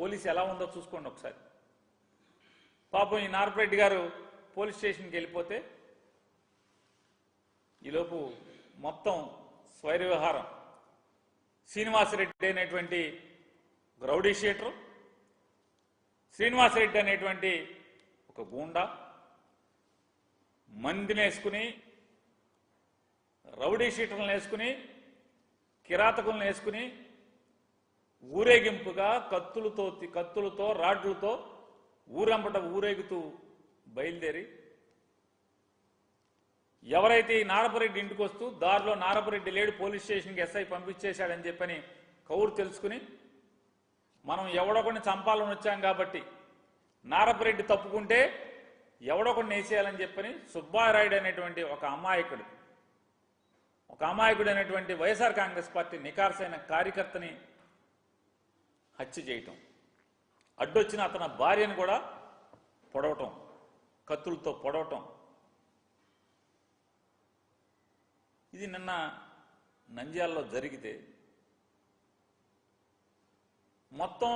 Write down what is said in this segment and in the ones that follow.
Police ఎలా ఉందో చూసుకోండి ఒకసారి. పాపం ఈ నార్పరెడ్డి గారు పోలీస్ స్టేషన్కి వెళ్ళిపోతే ఈలోపు మొత్తం స్వైర వ్యవహారం శ్రీనివాసరెడ్డి అనేటువంటి రౌడీ షీటరు శ్రీనివాసరెడ్డి అనేటువంటి ఒక గూండా మందిని వేసుకుని రౌడీ షీటర్లను వేసుకుని కిరాతకులను వేసుకుని ఊరేగింపుగా కత్తులతో కత్తులతో రాడ్లతో ఊరంపట ఊరేగుతూ బయలుదేరి ఎవరైతే ఈ నారపరెడ్డి ఇంటికి వస్తూ దారిలో నారపరెడ్డి లేడు పోలీస్ స్టేషన్కి ఎస్ఐ పంపించేశాడని చెప్పని కౌరు తెలుసుకుని మనం ఎవడొకడిని చంపాలని వచ్చాం కాబట్టి నారపరెడ్డి తప్పుకుంటే ఎవడొకడిని వేసేయాలని చెప్పని సుబ్బారాయుడు అనేటువంటి ఒక అమాయకుడు. ఒక అమాయకుడు అనేటువంటి వైఎస్ఆర్ కాంగ్రెస్ పార్టీ నికార్సైన కార్యకర్తని హత్య చేయటం. అడ్డొచ్చిన అతని భార్యను కూడా పొడవటం కత్తులతో పొడవటం. ఇది నిన్న నంద్యాలలో జరిగితే మొత్తం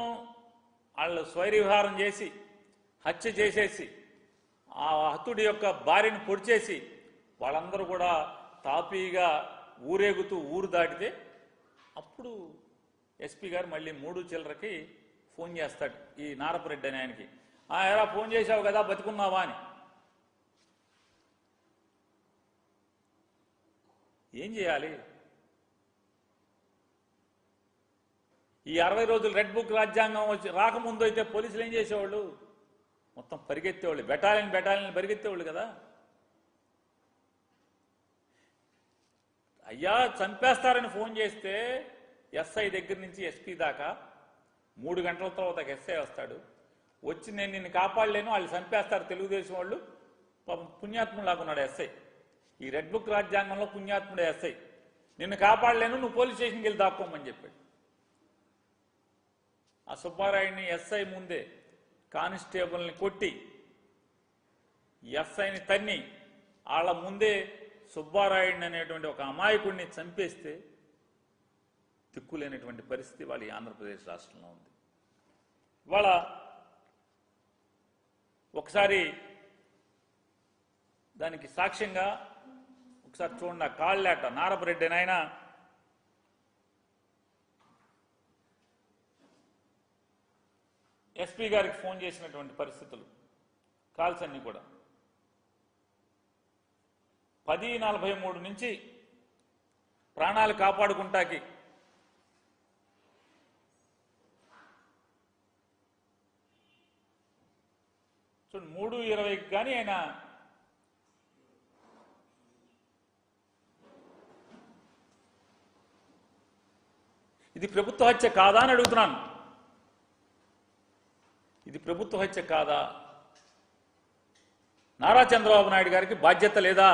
వాళ్ళు స్వైరవిహారం చేసి హత్య చేసేసి ఆ హతుడి యొక్క భార్యను పొడిచేసి వాళ్ళందరూ కూడా తాపీగా ఊరేగుతూ ఊరు దాటితే అప్పుడు ఎస్పీ గారు మళ్ళీ మూడు చిల్లరకి ఫోన్ చేస్తాడు ఈ నారపురెడ్డి అని ఆయనకి. "ఆ, ఎలా ఫోన్ చేశావు కదా బతుకున్నావా? అని. ఏం చేయాలి? ఈ అరవై రోజులు రెడ్ బుక్ రాజ్యాంగం వచ్చి రాకముందు అయితే పోలీసులు ఏం చేసేవాళ్ళు? మొత్తం పరిగెత్తేవాళ్ళు బెటాలియన్ బెటాలియన్ పరిగెత్తేవాళ్ళు కదా. అయ్యా చంపేస్తారని ఫోన్ చేస్తే ఎస్ఐ దగ్గర నుంచి ఎస్పీ దాకా మూడు గంటల తర్వాత ఒక ఎస్ఐ వస్తాడు. వచ్చి నేను నిన్ను కాపాడలేను వాళ్ళు చంపేస్తారు తెలుగుదేశం వాళ్ళు. పాపం పుణ్యాత్ముడు ఎస్ఐ. ఈ రెడ్ బుక్ రాజ్యాంగంలో పుణ్యాత్ముడు ఎస్ఐ. నిన్ను కాపాడలేను నువ్వు పోలీస్ స్టేషన్కి వెళ్ళి దాక్కోమని చెప్పాడు. ఆ సుబ్బారాయుడిని ఎస్ఐ ముందే కానిస్టేబుల్ని కొట్టి ఎస్ఐని తన్ని వాళ్ళ ముందే సుబ్బారాయుడిని అనేటువంటి ఒక అమాయకుడిని చంపేస్తే దిక్కులేనటువంటి పరిస్థితి వాళ్ళ ఆంధ్రప్రదేశ్ రాష్ట్రంలో ఉంది. వాళ్ళ ఒకసారి దానికి సాక్ష్యంగా ఒకసారి చూడండి ఆ కాళ్ళేట నారపరెడ్డి నాయన ఎస్పీ గారికి ఫోన్ చేసినటువంటి పరిస్థితులు కాల్స్ అన్నీ కూడా. పది నలభై మూడు నుంచి ప్రాణాలు కాపాడుకుంటాకి చూడండి మూడు ఇరవైకి కానీ ఆయన ఇది ప్రభుత్వ హత్య కాదా అని అడుగుతున్నాను. ఇది ప్రభుత్వ హత్య కాదా? నారా చంద్రబాబు నాయుడు గారికి బాధ్యత లేదా?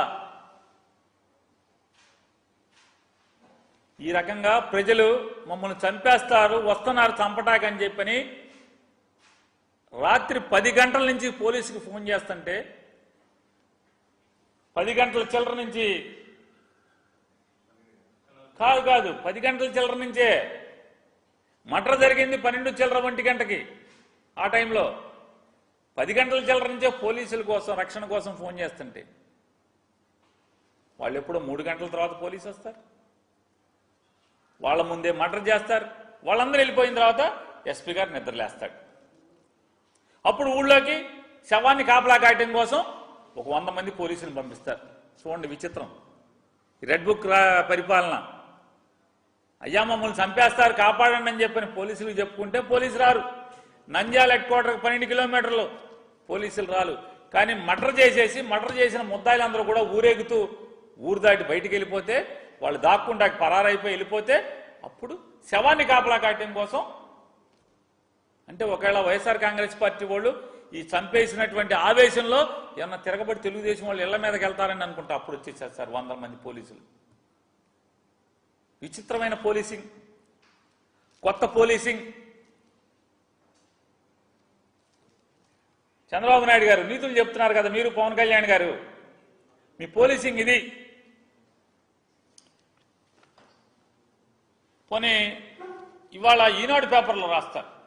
ఈ రకంగా ప్రజలు మమ్మల్ని చంపేస్తారు వస్తున్నారు చంపటాకని చెప్పని రాత్రి పది గంటల నుంచి పోలీసుకి ఫోన్ చేస్తుంటే పది గంటల చిల్లర నుంచి కాదు కాదు పది గంటల చిల్లర నుంచే. మటర్ జరిగింది పన్నెండు చిల్లర ఒంటి గంటకి ఆ టైంలో. పది గంటల చిల్లర నుంచే పోలీసుల కోసం రక్షణ కోసం ఫోన్ చేస్తుంటే. వాళ్ళు ఎప్పుడో మూడు గంటల తర్వాత పోలీసు వస్తారు. వాళ్ళ ముందే మటర్ చేస్తారు. వాళ్ళందరూ వెళ్ళిపోయిన తర్వాత ఎస్పీ గారు నిద్రలేస్తాడు. అప్పుడు ఊళ్ళోకి శవాన్ని కాపలా కాయటం కోసం ఒక వంద మంది పోలీసులు పంపిస్తారు. చూడండి విచిత్రం. రెడ్ బుక్ రా- పరిపాలన. అయ్యా మమ్మల్ని చంపేస్తారు కాపాడండి అని చెప్పని పోలీసులు చెప్పుకుంటే పోలీసు రారు. నంద్యాల హెడ్ క్వార్టర్కి పన్నెండు కిలోమీటర్లు పోలీసులు రాలు కానీ మటర్ చేసేసి మటర్ చేసిన ముద్దాయిలందరూ కూడా ఊరేగుతూ ఊరు దాటి బయటికి వెళ్ళిపోతే వాళ్ళు దాక్కుండా పరారైపోయి వెళ్ళిపోతే అప్పుడు శవాన్ని కాపలా కాయటం కోసం అంటే ఒకవేళ వైఎస్ఆర్ కాంగ్రెస్ పార్టీ వాళ్ళు ఈ చంపేసినటువంటి ఆవేశంలో ఏమన్నా తిరగబడి తెలుగుదేశం వాళ్ళు ఇళ్ళ మీదకి వెళ్తారని అనుకుంటా అప్పుడు వచ్చేసారు సార్ వందల మంది పోలీసులు. విచిత్రమైన పోలీసింగ్. కొత్త పోలీసింగ్. చంద్రబాబు నాయుడు గారు నీతులు చెప్తున్నారు కదా మీరు పవన్ కళ్యాణ్ గారు. మీ పోలీసింగ్ ఇది. పోనీ ఇవాళ ఈనాడు పేపర్లో రాస్తారు.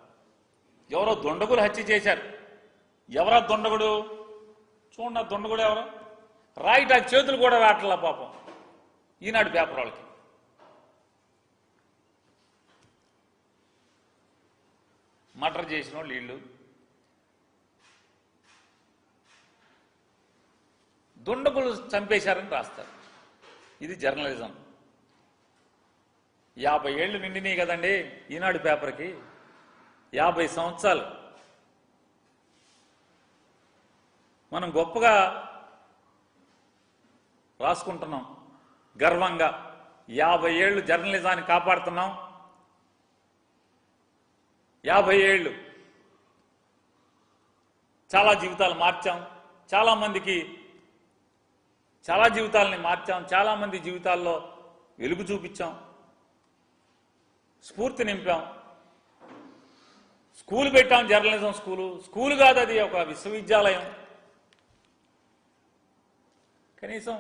ఎవరో దొండగులు హత్య చేశారు. ఎవరా దొండగుడు? చూడండి ఆ దొండగుడు ఎవరు? రైట్ ఆ చేతులు కూడా రావట్లా పాపం. ఈనాడు పేపర్ వాళ్ళకి. మటర్ చేసిన వాళ్ళు వీళ్ళు. దుండగులు చంపేశారని రాస్తారు. ఇది జర్నలిజం. యాభై ఏళ్ళు నిండినాయి కదండి ఈనాడు పేపర్కి. యాభై సంవత్సరాలు. మనం గొప్పగా రాసుకుంటున్నాం. గర్వంగా యాభై ఏళ్ళు జర్నలిజాన్ని కాపాడుతున్నాం. యాభై ఏళ్ళు చాలా జీవితాలు మార్చాం. చాలామందికి చాలా జీవితాలని మార్చాం. చాలామంది జీవితాల్లో వెలుగు చూపించాం. స్ఫూర్తి నింపాం. స్కూల్ పెట్టాం జర్నలిజం స్కూలు. స్కూల్ కాదు అది ఒక విశ్వవిద్యాలయం. కనీసం